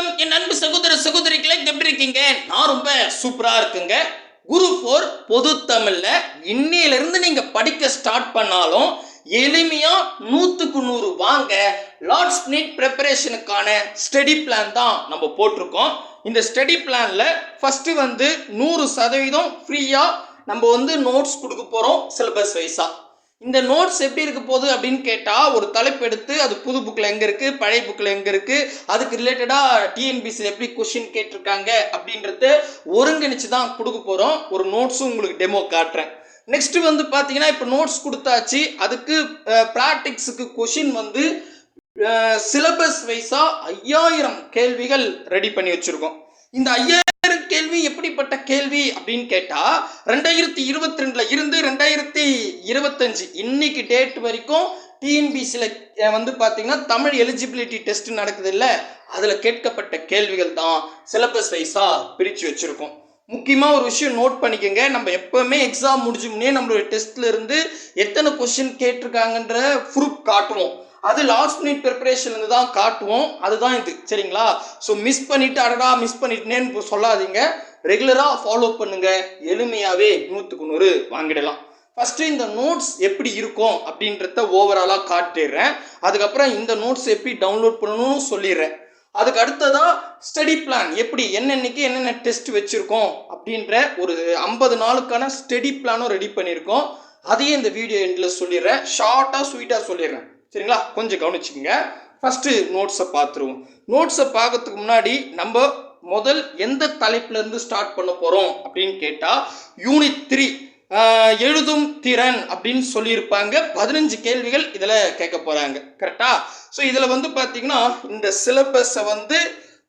வணக்கம். என் அன்பு சகோதர சகோதரிகளை எப்படி இருக்கீங்க? நான் ரொம்ப சூப்பரா இருக்குங்க. குரு ஃபோர் பொது தமிழ்ல. இன்னையிலிருந்து நீங்க படிக்க ஸ்டார்ட் பண்ணாலும் எளிமையா நூத்துக்கு நூறு வாங்க. லார்ட்ஸ் நீட் ப்ரிப்பரேஷனுக்கான ஸ்டடி பிளான் தான் நம்ம போட்டிருக்கோம். இந்த ஸ்டடி பிளான்ல ஃபர்ஸ்ட் வந்து நூறு சதவீதம் ஃப்ரீயா நம்ம வந்து நோட்ஸ் கொடுக்க போறோம் சிலபஸ் வைஸா இந்த நோட்ஸ் எப்படி இருக்க போகுது அப்படின்னு கேட்டால் ஒரு தலைப்பு எடுத்து அது புது புக்கில் எங்கே இருக்குது பழைய புக்கில் எங்கே இருக்குது அதுக்கு ரிலேட்டடாக டிஎன்பிசியில் எப்படி கொஷின் கேட்டிருக்காங்க அப்படின்றத ஒருங்கிணைச்சு தான் கொடுக்க போகிறோம் ஒரு நோட்ஸும் உங்களுக்கு டெமோ காட்டுறேன். நெக்ஸ்ட் வந்து பார்த்தீங்கன்னா இப்போ நோட்ஸ் கொடுத்தாச்சு. அதுக்கு ப்ராக்டிக்ஸுக்கு கொஷின் வந்து சிலபஸ் வைஸாக ஐயாயிரம் கேள்விகள் ரெடி பண்ணி வச்சுருக்கோம். இந்த ஐயாயிரம் கேள்வி எப்படிப்பட்ட கேள்வி அப்படின்னு கேட்டா ரெண்டாயிரத்தி இருபத்தி ரெண்டுல இருந்து ரெண்டாயிரத்தி இருபத்தஞ்சு இன்னைக்கு டேட் வரைக்கும் டிஎன்பிசியில் வந்து பார்த்தீங்கன்னா தமிழ் எலிஜிபிலிட்டி டெஸ்ட் நடக்குது இல்லை? அதில் கேட்கப்பட்ட கேள்விகள் தான் சிலபஸ் வைஸாக பிரித்து வச்சுருக்கோம். முக்கியமாக ஒரு விஷயம் நோட் பண்ணிக்கோங்க. நம்ம எப்போவுமே எக்ஸாம் முடிஞ்ச முன்னே நம்மளுடைய டெஸ்ட்ல இருந்து எத்தனை கொஸ்டின் கேட்டிருக்காங்கன்ற ப்ரூஃப் காட்டுவோம். அது லாஸ்ட் மினிட் ப்ரிப்பரேஷன்லேருந்து தான் காட்டுவோம். அதுதான் இது. சரிங்களா? ஸோ மிஸ் பண்ணிட்டு அடடா மிஸ் பண்ணிட்டேன்னு சொல்லாதீங்க. ரெகுலராக ஃபாலோ பண்ணுங்க. எளிமையாகவே நூற்றுக்கு நூறு வாங்கிடலாம். ஃபஸ்ட்டு இந்த நோட்ஸ் எப்படி இருக்கும் அப்படின்றத ஓவராலாக காட்டிடுறேன். அதுக்கப்புறம் இந்த நோட்ஸ் எப்படி டவுன்லோட் பண்ணணும்னு சொல்லிடுறேன். அதுக்கு அடுத்ததாக ஸ்டடி பிளான் எப்படி என்னென்னைக்கு என்னென்ன டெஸ்ட் வச்சுருக்கோம் அப்படின்ற ஒரு ஐம்பது நாளுக்கான ஸ்டடி பிளானும் ரெடி பண்ணியிருக்கோம். அதையும் இந்த வீடியோ எண்டில் சொல்லிடுறேன். ஷார்ட்டாக ஸ்வீட்டாக சொல்லிடுறேன். சரிங்களா? கொஞ்சம் கவனிச்சுக்கோங்க. ஃபஸ்ட்டு நோட்ஸை பார்த்துருவோம். நோட்ஸை பார்க்கறதுக்கு முன்னாடி நம்ம முதல் எந்த தலைப்புலேருந்து ஸ்டார்ட் பண்ண போகிறோம் அப்படின்னு கேட்டால் யூனிட் த்ரீ எழுதும் திறன் அப்படின்னு சொல்லியிருப்பாங்க. பதினஞ்சு கேள்விகள் இதில் கேட்க போகிறாங்க கரெக்டா ஸோ இதில் வந்து பார்த்தீங்கன்னா இந்த சிலபஸை வந்து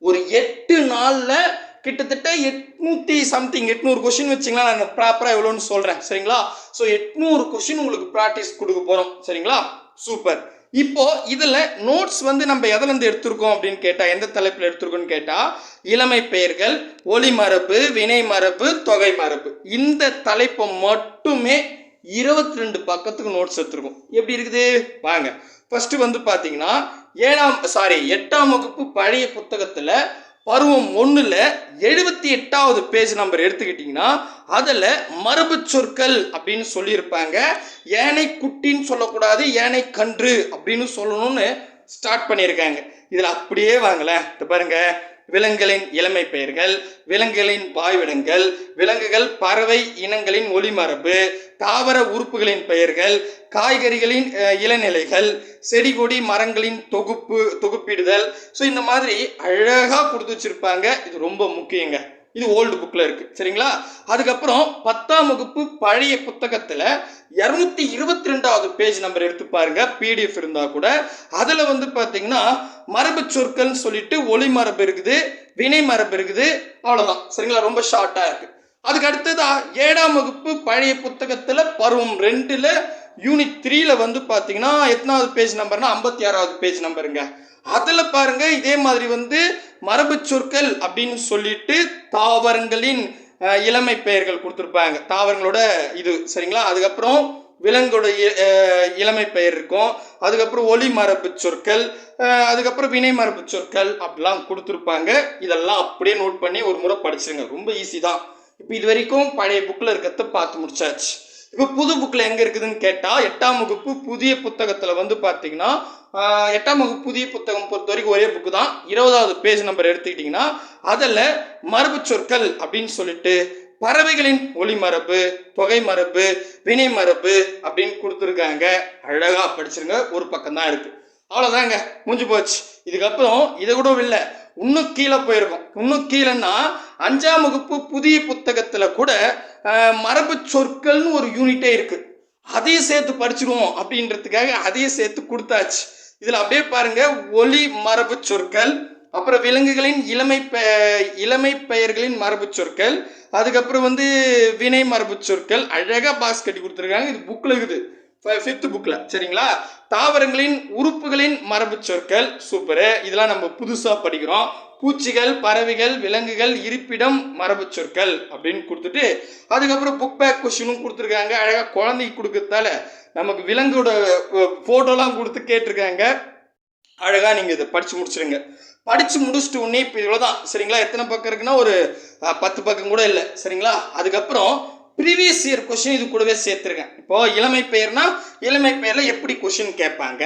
ஒரு எட்டு நாளில் கிட்டத்தட்ட எட்நூற்றி சம்திங் எட்நூறு கொஷின் வச்சிங்களா நான் ப்ராப்பராக எவ்வளோன்னு சொல்கிறேன் சரிங்களா? ஸோ எட்நூறு கொஷின் உங்களுக்கு ப்ராக்டிஸ் கொடுக்க போகிறோம் சரிங்களா? சூப்பர் இப்போ இதில் நோட்ஸ் வந்து நம்ம எதுலேருந்து எடுத்திருக்கோம் அப்படின்னு கேட்டால் எந்த தலைப்பில் எடுத்திருக்கோம்னு கேட்டால் இளமை பெயர்கள் ஒளி மரபு வினை மரபு தொகை மரபு. இந்த தலைப்பை மட்டுமே இருபத்தி ரெண்டு பக்கத்துக்கு நோட்ஸ் எடுத்திருக்கோம். எப்படி இருக்குது? வாங்க. ஃபஸ்ட்டு வந்து பார்த்தீங்கன்னா ஏழாம் சாரி எட்டாம் வகுப்பு பழைய புத்தகத்தில் பருவம் ஒன்றில் எழுபத்தி எட்டாவது பேஜ் நம்பர் எடுத்துக்கிட்டிங்கன்னா அதில் மரபு சொற்கள் அப்படின்னு சொல்லியிருப்பாங்க. ஏனை குட்டின்னு சொல்லக்கூடாது ஏனை கன்று அப்படின்னு சொல்லணும்னு ஸ்டார்ட் பண்ணியிருக்காங்க. இதில் அப்படியே வாங்கலை இது பாருங்கள் விலங்குகளின் இளமை பெயர்கள் விலங்குகளின் பாய்விடங்கள் விலங்குகள் பறவை இனங்களின் ஒளிமரபு தாவர உறுப்புகளின் பெயர்கள் காய்கறிகளின் இளநிலைகள் செடி கொடி மரங்களின் தொகுப்பு தொகுப்பிடுதல். ஸோ இந்த மாதிரி அழகாக கொடுத்து வச்சிருப்பாங்க. இது ரொம்ப முக்கியங்க. இது ஓல்டு புக்கில் இருக்கு. சரிங்களா? அதுக்கப்புறம் பத்தாம் வகுப்பு பழைய புத்தகத்தில் இரநூத்தி இருபத்தி ரெண்டாவது பேஜ் நம்பர் எடுத்து பாருங்க. பிடிஎஃப் இருந்தால் கூட. அதில் வந்து பார்த்தீங்கன்னா மரபு சொற்கள்னு சொல்லிட்டு ஒளி மரபு இருக்குது வினை மரபு இருக்குது அவ்வளோதான் சரிங்களா? ரொம்ப ஷார்ட்டாக இருக்கு. அதுக்கு அடுத்ததா ஏழாம் வகுப்பு பழைய புத்தகத்தில் பருவம் ரெண்டில் யூனிட் த்ரீல வந்து பார்த்தீங்கன்னா எத்தனாவது பேஜ் நம்பர்னா ஐம்பத்தி ஆறாவது பேஜ் நம்பருங்க அதில் பாருங்க இதே மாதிரி வந்து மரபு சொற்கள் அப்படின்னு சொல்லிட்டு தாவரங்களின் இளமை பெயர்கள் கொடுத்துருப்பாங்க. தாவரங்களோட இது சரிங்களா? அதுக்கப்புறம் விலங்கோட இளமை பெயர் இருக்கும். அதுக்கப்புறம் ஒளி மரபு சொற்கள் அதுக்கப்புறம் வினை மரபு சொற்கள் அப்படிலாம் கொடுத்துருப்பாங்க. இதெல்லாம் அப்படியே நோட் பண்ணி ஒரு முறை படிச்சிருங்க. ரொம்ப ஈஸி தான். இப்போ இது வரைக்கும் பழைய புக்கில் இருக்கிறத பார்த்து முடிச்சாச்சு. இப்போ புது புக்கில் எங்கே இருக்குதுன்னு கேட்டால் எட்டாம் வகுப்பு புதிய புத்தகத்தில் வந்து பார்த்தீங்கன்னா எட்டாம் வகுப்பு புதிய புத்தகம் பொறுத்த வரைக்கும் ஒரே புக்கு தான். இருபதாவது பேஜ் நம்பர் எடுத்துக்கிட்டிங்கன்னா அதில் மரபு சொற்கள் அப்படின்னு சொல்லிட்டு பறவைகளின் ஒளி மரபு தொகை மரபு வினை மரபு அப்படின்னு கொடுத்துருக்காங்க. அழகாக படிச்சிருங்க. ஒரு பக்கம் தான் இருக்குது அவ்வளோதாங்க முடிஞ்சு போச்சு. இதுக்கப்புறம் இதை கூட இல்லை. இன்னும் கீழே போயிருக்கும். இன்னும் கீழேன்னா அஞ்சாம் வகுப்பு புதிய புத்தகத்தில் கூட மரபு சொற்கள்னு ஒரு யூனிட்டே இருக்குது அதையும் சேர்த்து படிச்சிருவோம் அப்படின்றதுக்காக அதையும் சேர்த்து கொடுத்தாச்சு. இதில் அப்படியே பாருங்க ஒலி மரபு சொற்கள் அப்புறம் விலங்குகளின் இளமை பெ இளமை பெயர்களின் மரபு சொற்கள் அதுக்கப்புறம் வந்து வினை மரபு சொற்கள் அழகாக பாக்ஸ் கட்டி கொடுத்துருக்காங்க. இது புக்கில் இருக்குது. ஃபிஃப்த் புக்கில் சரிங்களா? தாவரங்களின் உறுப்புகளின் மரபு சொற்கள். சூப்பரு. இதெல்லாம் நம்ம புதுசாக படிக்கிறோம். பூச்சிகள் பறவைகள் விலங்குகள் இருப்பிடம் மரபு சொற்கள் அப்படின்னு கொடுத்துட்டு அதுக்கப்புறம் புக் பேக் கொஷினும் கொடுத்துருக்காங்க. அழகாக குழந்தைக்கு கொடுக்கறதால நமக்கு விலங்கோட ஃபோட்டோலாம் கொடுத்து கேட்டிருக்காங்க. அழகாக நீங்கள் இதை படித்து முடிச்சிருங்க. படித்து முடிச்சுட்டு உடனே இப்போ இவ்வளோ தான் சரிங்களா? எத்தனை பக்கம் இருக்குன்னா ஒரு பத்து பக்கம் கூட இல்லை. சரிங்களா? அதுக்கப்புறம் ப்ரீவியஸ் இயர் கொஷின் இது கூடவே சேர்த்துருக்கேன். இப்போ இளமை பெயர்னா இளமை பெயரில் எப்படி கொஷின் கேட்பாங்க?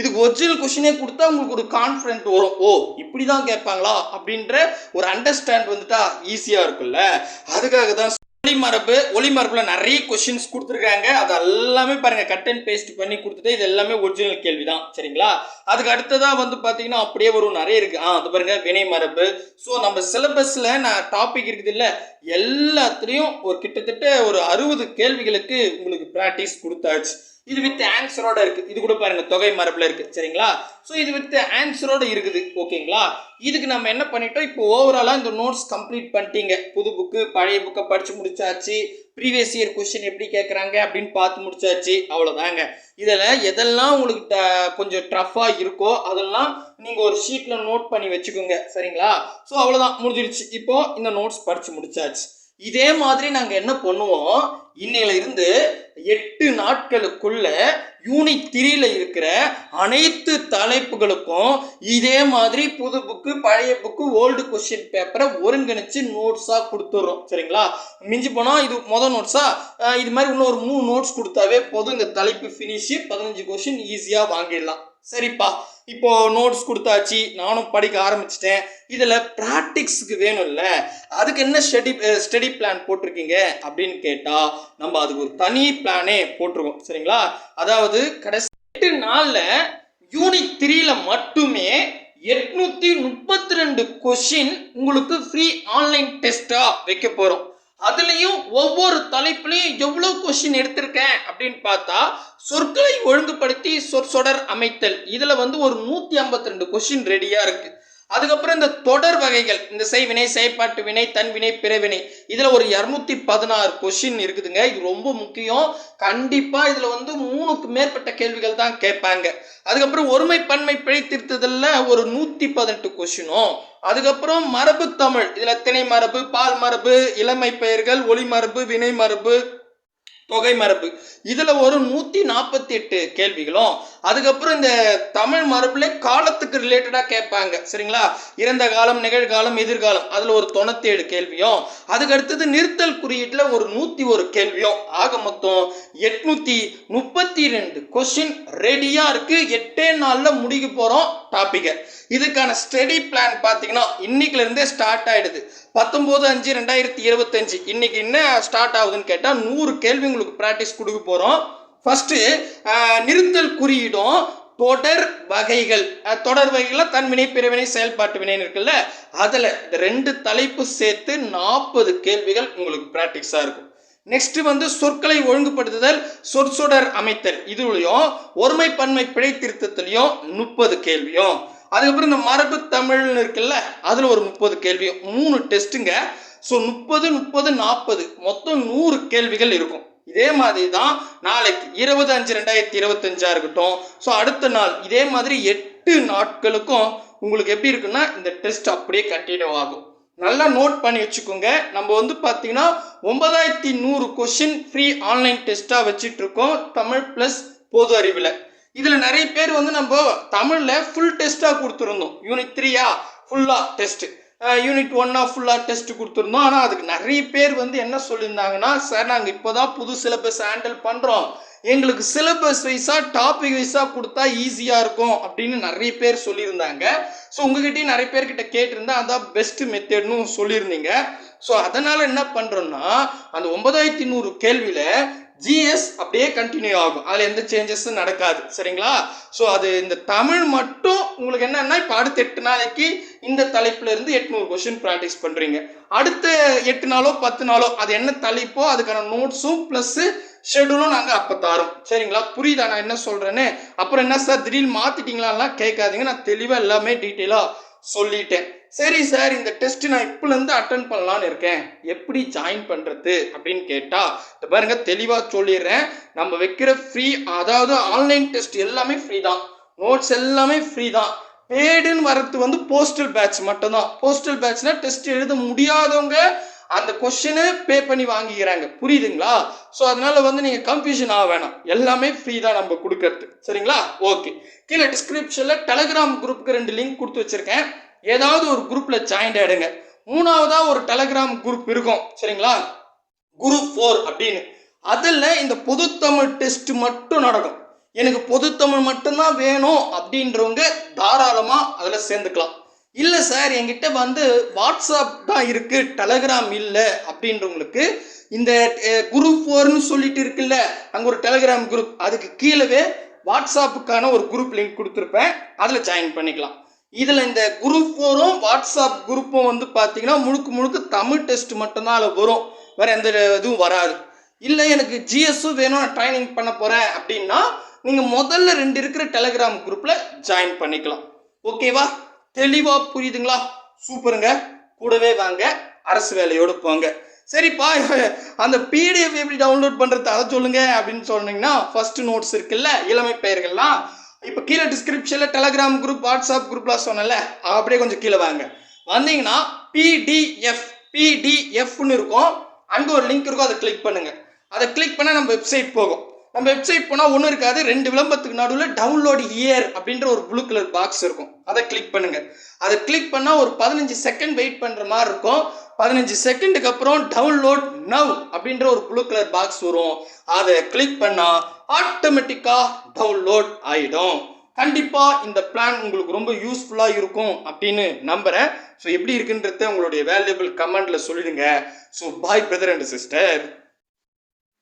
இதுக்கு ஒரிஜினல் கொஷினே கொடுத்தா உங்களுக்கு ஒரு கான்ஃபிடென்ட் வரும். ஓ இப்படி தான் கேட்பாங்களா? அப்படின்ற ஒரு அண்டர்ஸ்டாண்ட் வந்துட்டா ஈஸியாக இருக்குல்ல அதுக்காக தான் ஒளிமரபு ஒளிமரபில் நிறைய கொஷின்ஸ் கொடுத்துருக்காங்க. அது எல்லாமே பாருங்கள் கட் அண்ட் பேஸ்ட் பண்ணி கொடுத்துட்டு இது எல்லாமே ஒரிஜினல் கேள்வி தான் சரிங்களா? அதுக்கு அடுத்ததாக வந்து பார்த்தீங்கன்னா அப்படியே வரும் நிறைய இருக்குது ஆ அது பாருங்கள் வினை மரபு ஸோ நம்ம சிலபஸில் நான் டாபிக் இருக்குது இல்லை எல்லாத்துலேயும் ஒரு கிட்டத்தட்ட ஒரு அறுபது கேள்விகளுக்கு உங்களுக்கு ப்ராக்டிஸ் கொடுத்தாச்சு. இது வித் ஆன்சரோட இருக்கு. இது கூட பாருங்க தொகை மரபுல இருக்கு. சரிங்களா? ஸோ இது வித் ஆன்சரோட இருக்குது. ஓகேங்களா? இதுக்கு நம்ம என்ன பண்ணிட்டோம்? இப்போ ஓவராலாக இந்த நோட்ஸ் கம்ப்ளீட் பண்ணிட்டீங்க. புது புக்கு பழைய புக்கை படிச்சு முடிச்சாச்சு. ப்ரீவியஸ் இயர் கொஸ்டின் எப்படி கேட்குறாங்க அப்படின்னு பார்த்து முடிச்சாச்சு. அவ்வளோதாங்க இதில் எதெல்லாம் உங்களுக்கு ட- கொஞ்சம் டஃப்பாக இருக்கோ அதெல்லாம் நீங்கள் ஒரு ஷீட்டில் நோட் பண்ணி வச்சுக்கோங்க. சரிங்களா? ஸோ அவ்வளோதான் முடிஞ்சிருச்சு. இப்போ இந்த நோட்ஸ் படித்து முடிச்சாச்சு. இதே மாதிரி நாங்கள் என்ன பண்ணுவோம்? இன்னையில இருந்து எட்டு நாட்களுக்குள்ள யூனிட் த்ரீல இருக்கிற அனைத்து தலைப்புகளுக்கும் இதே மாதிரி புது புக்கு பழைய புக்கு ஓல்டு கொஸ்டின் பேப்பரை ஒருங்கிணைச்சு நோட்ஸாக கொடுத்துட்றோம். சரிங்களா? மிஞ்சி போனால் இது மொதல் நோட்ஸா? இது மாதிரி இன்னும் ஒரு மூணு நோட்ஸ் கொடுத்தாவே போதும். இந்த தலைப்பு ஃபினிஷு பதினஞ்சு கொஸ்டின் ஈஸியாக வாங்கிடலாம். சரிப்பா. இப்போ நோட்ஸ் கொடுத்தாச்சு நானும் படிக்க ஆரம்பிச்சிட்டேன். இதில் ப்ராக்டிக்ஸுக்கு வேணும்ல அதுக்கு என்ன ஸ்டடி ஸ்டடி பிளான் போட்டிருக்கீங்க அப்படின்னு கேட்டால் நம்ம அதுக்கு ஒரு தனி பிளானே போட்டிருக்கோம். சரிங்களா? அதாவது கடைசி எட்டு நாளில் யூனிட் த்ரீல மட்டுமே எட்நூத்தி முப்பத்தி ரெண்டு கொஷின் உங்களுக்கு ஃப்ரீ ஆன்லைன் டெஸ்டா வைக்க போறோம். அதுலேயும் ஒவ்வொரு தலைப்புலையும் எவ்வளோ கொஷின் எடுத்திருக்கேன் அப்படின்னு பார்த்தா சொற்களை ஒழுங்குபடுத்தி சொற்சொடர் அமைத்தல். இதில் வந்து ஒரு நூற்றி ஐம்பத்தி ரெண்டு கொஷின் ரெடியாக இருக்குது அதுக்கப்புறம் இந்த தொடர் வகைகள் இந்த செய்வினை செயற்பாட்டு வினை தன்வினை பிறவினை இதுல ஒரு இரநூத்தி பதினாறு கொஷின் இருக்குதுங்க. இது ரொம்ப முக்கியம். கண்டிப்பா இதுல வந்து மூணுக்கு மேற்பட்ட கேள்விகள் தான் கேட்பாங்க. அதுக்கப்புறம் ஒருமை பன்மை பிழைத்திருத்ததுல ஒரு நூத்தி பதினெட்டு கொஷினும் அதுக்கப்புறம் மரபு தமிழ் இதுல திணை மரபு பால் மரபு இளமை பெயர்கள் ஒளி மரபு வினை மரபு தொகை மரபு. இதுல ஒரு நூத்தி நாற்பத்தி எட்டு கேள்விகளும் அதுக்கப்புறம் இந்த தமிழ் மரபுல காலத்துக்கு ரிலேட்டடா கேட்பாங்க. சரிங்களா? இறந்த காலம் நிகழ்காலம் எதிர்காலம் அதுல ஒரு தொண்ணூத்தி ஏழு கேள்வியும் அதுக்கு அடுத்தது நிறுத்தல் குறியீட்டுல ஒரு நூத்தி ஒரு கேள்வியும். ஆக மொத்தம் எட்நூத்தி முப்பத்தி ரெண்டு கொஸ்டின் ரெடியா இருக்கு. எட்டே நாள்ல முடிக்க போறோம் டாபிக்கை இதுக்கான ஸ்டடி பிளான் பார்த்தீங்கன்னா இன்னைக்குல இருந்தே ஸ்டார்ட் ஆகிடுது பத்தொம்போது அஞ்சு ரெண்டாயிரத்தி இருபத்தஞ்சு. இன்னைக்கு என்ன ஸ்டார்ட் ஆகுதுன்னு கேட்டால் நூறு கேள்வி உங்களுக்கு ப்ராக்டிஸ் கொடுக்க போகிறோம் ஃபஸ்ட்டு நிறுத்தல் குறியீடும் தொடர் வகைகள். தொடர் வகைகளில் தன்வினை பிறவினை செயல்பாட்டு வினைன்னு இருக்குல்ல அதில் ரெண்டு தலைப்பு சேர்த்து நாற்பது கேள்விகள் உங்களுக்கு ப்ராக்டிஸாக இருக்கும். நெக்ஸ்ட் வந்து சொற்களை ஒழுங்குபடுத்துதல் சொற்சொடர் அமைத்தல். இதுலையும் ஒருமை பன்மை பிழை திருத்தத்திலையும் முப்பது கேள்வியும். அதுக்கப்புறம் இந்த மரபு தமிழ்னு இருக்குல்ல அதில் ஒரு முப்பது கேள்வியும் மூணு டெஸ்ட்டுங்க. ஸோ முப்பது முப்பது நாற்பது மொத்தம் நூறு கேள்விகள் இருக்கும். இதே மாதிரி தான் நாளைக்கு இருபது அஞ்சு ரெண்டாயிரத்தி இருபத்தஞ்சா இருக்கட்டும். ஸோ அடுத்த நாள் இதே மாதிரி எட்டு நாட்களுக்கும் உங்களுக்கு எப்படி இருக்குன்னா இந்த டெஸ்ட் அப்படியே கண்டினியூ ஆகும். நல்லா நோட் பண்ணி வச்சுக்கோங்க. நம்ம வந்து பார்த்தீங்கன்னா ஒன்பதாயிரத்தி நூறு கொஷின் ஃப்ரீ ஆன்லைன் டெஸ்ட்டாக வச்சிட்டு இருக்கோம் தமிழ் ப்ளஸ் பொது அறிவில். இதில் நிறைய பேர் வந்து நம்ம தமிழில் ஃபுல் டெஸ்ட்டாக கொடுத்துருந்தோம். யூனிட் த்ரீயா ஃபுல்லாக டெஸ்ட்டு யூனிட் ஒன்னாக ஃபுல்லாக டெஸ்ட் கொடுத்துருந்தோம். ஆனால் அதுக்கு நிறைய பேர் வந்து என்ன சொல்லியிருந்தாங்கன்னா சார் நாங்கள் இப்போ தான் புது சிலபஸ் ஹேண்டில் பண்ணுறோம் எங்களுக்கு சிலபஸ் வைஸாக டாபிக் வைஸாக கொடுத்தா ஈஸியாக இருக்கும் அப்படின்னு நிறைய பேர் சொல்லியிருந்தாங்க. ஸோ உங்ககிட்டயும் நிறைய பேர்கிட்ட கேட்டிருந்தா அதான் பெஸ்ட் மெத்தட்னு சொல்லியிருந்தீங்க. ஸோ அதனால் என்ன பண்ணுறோன்னா அந்த ஒன்பதாயிரத்தி நூறு கேள்வியில் ஜிஎஸ் அப்படியே கண்டினியூ ஆகும். அதில் எந்த சேஞ்சஸும் நடக்காது. சரிங்களா? ஸோ அது இந்த தமிழ் மட்டும் உங்களுக்கு என்னன்னா இப்போ அடுத்த எட்டு நாளைக்கு இந்த தலைப்புல இருந்து எட்நூறு கொஸ்டின் ப்ராக்டிஸ் பண்ணுறீங்க அடுத்த எட்டு நாளோ பத்து நாளோ அது என்ன தலைப்போ அதுக்கான நோட்ஸும் ப்ளஸ்ஸு ஷெடியூலும் நாங்கள் அப்போ தரோம். சரிங்களா? புரியுதா? நான் என்ன சொல்கிறேன்னு அப்புறம் என்ன சார் திடீர்னு மாற்றிட்டீங்களான்லாம் கேட்காதீங்க. நான் தெளிவாக எல்லாமே டீட்டெயிலாக சொல்லிட்டேன். சரி சார் இந்த டெஸ்ட் நான் இப்போலேருந்து அட்டன் பண்ணலான்னு இருக்கேன். எப்படி ஜாயின் பண்ணுறது அப்படின்னு கேட்டால் இந்த பாருங்க தெளிவாக சொல்லிடுறேன். நம்ம வைக்கிற ஃப்ரீ அதாவது ஆன்லைன் டெஸ்ட் எல்லாமே ஃப்ரீ தான். நோட்ஸ் எல்லாமே ஃப்ரீ தான். பேடுன்னு வரது வந்து போஸ்டல் பேட்ச் மட்டும்தான். போஸ்டல் பேட்ச்னா டெஸ்ட் எழுத முடியாதவங்க அந்த கொஷினு பே பண்ணி வாங்கிக்கிறாங்க. புரியுதுங்களா? ஸோ அதனால வந்து நீங்கள் கன்ஃபியூஷன் ஆக வேணாம். எல்லாமே ஃப்ரீ தான் நம்ம கொடுக்கறது. சரிங்களா? ஓகே கீழே டிஸ்கிரிப்ஷனில் டெலகிராம் குரூப்புக்கு ரெண்டு லிங்க் கொடுத்து வச்சுருக்கேன். ஏதாவது ஒரு குரூப்பில் ஜாயின் ஆகிடுங்க மூணாவதா ஒரு டெலகிராம் குரூப் இருக்கும். சரிங்களா? குரூப் ஃபோர் அப்படின்னு. அதில் இந்த பொதுத்தமிழ் டெஸ்ட் மட்டும் நடக்கும். எனக்கு பொதுத்தமிழ் மட்டும்தான் வேணும் அப்படின்றவங்க தாராளமாக அதில் சேர்ந்துக்கலாம். இல்லை சார் என்கிட்ட வந்து வாட்ஸ்அப் தான் இருக்குது டெலகிராம் இல்லை அப்படின்றவங்களுக்கு இந்த குரூப் ஃபோர்னு சொல்லிட்டு இருக்குல்ல அங்கே ஒரு டெலகிராம் குரூப் அதுக்கு கீழவே வாட்ஸ்அப்புக்கான ஒரு குரூப் லிங்க் கொடுத்துருப்பேன். அதில் ஜாயின் பண்ணிக்கலாம். இதில் இந்த குரூப் ஃபோரும் வாட்ஸ்அப் குரூப்பும் வந்து பார்த்தீங்கன்னா முழுக்க முழுக்க தமிழ் டெஸ்ட் மட்டும்தான் அதில் வரும். வேறு எந்த இதுவும் வராது. இல்லை எனக்கு ஜிஎஸ்ஸும் வேணும் நான் ட்ரைனிங் பண்ண போகிறேன் அப்படின்னா நீங்கள் முதல்ல ரெண்டு இருக்கிற டெலகிராம் குரூப்பில் ஜாயின் பண்ணிக்கலாம். ஓகேவா தெளிவாக புரியுதுங்களா? சூப்பருங்க. கூடவே வாங்க. அரசு வேலையோடு போங்க. சரிப்பா அந்த பிடிஎஃப் எப்படி டவுன்லோட் பண்ணுறது அதை சொல்லுங்கள் அப்படின்னு சொன்னீங்கன்னா ஃபஸ்ட்டு நோட்ஸ் இருக்குல்ல இளமை பெயர்கள்லாம் இப்போ கீழே டிஸ்கிரிப்ஷனில் டெலகிராம் குரூப் வாட்ஸ்அப் குரூப்லாம் சொன்னல அப்படியே கொஞ்சம் கீழே வாங்க. வந்தீங்கன்னா பிடிஎஃப் பிடிஎஃப்னு இருக்கும். அங்கே ஒரு லிங்க் இருக்கும் அதை கிளிக் பண்ணுங்கள் அதை கிளிக் பண்ணால் நம்ம வெப்சைட் போகும். நம்ம வெப்சைட் போனால் ஒன்றும் இருக்காது. ரெண்டு விளம்பரத்துக்கு நடுவில் டவுன்லோட் இயர் அப்படின்ற ஒரு ப்ளூ கலர் பாக்ஸ் இருக்கும். அதை கிளிக் பண்ணுங்க. அதை கிளிக் பண்ணால் ஒரு பதினஞ்சு செகண்ட் வெயிட் பண்ணுற மாதிரி இருக்கும். பதினஞ்சு செகண்டுக்கு அப்புறம் டவுன்லோட் நவ் அப்படின்ற ஒரு ப்ளூ கலர் பாக்ஸ் வரும். அதை கிளிக் பண்ணால் ஆட்டோமேட்டிக்காக டவுன்லோட் ஆகிடும் கண்டிப்பாக இந்த பிளான் உங்களுக்கு ரொம்ப யூஸ்ஃபுல்லாக இருக்கும் அப்படின்னு நம்புகிறேன் ஸோ எப்படி இருக்குன்றத உங்களுடைய வேல்யூபிள் கமெண்ட்டில் சொல்லிடுங்க. So bye brother and sister